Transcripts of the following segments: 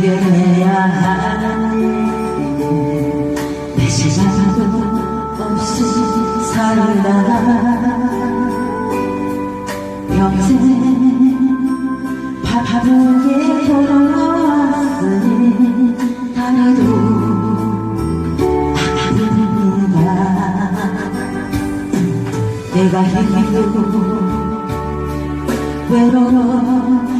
해결해야 내 시작도 없이 살다. 평생 바보게 돌아왔으니 다해도 아닙니다. 내가 힘들고 외로워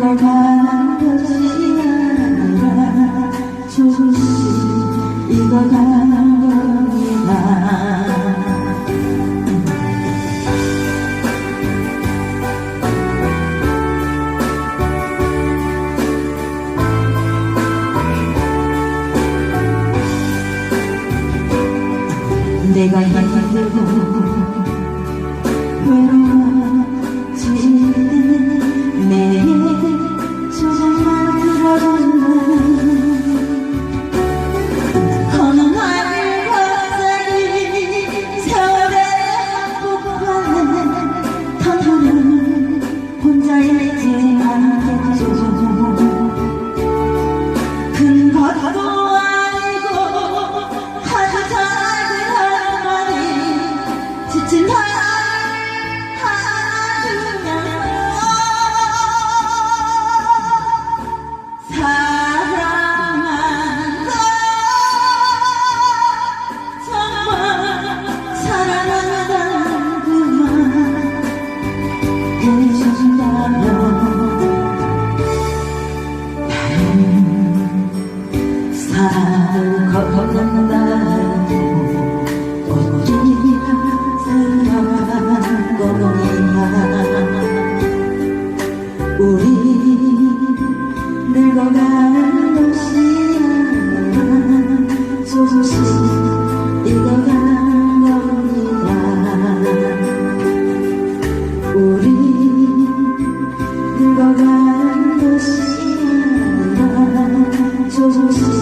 널 가난 것이 아니라 조금씩 익어가는 겁니다 내가 힘들고 외로워. 우리 늙어가 Jesus.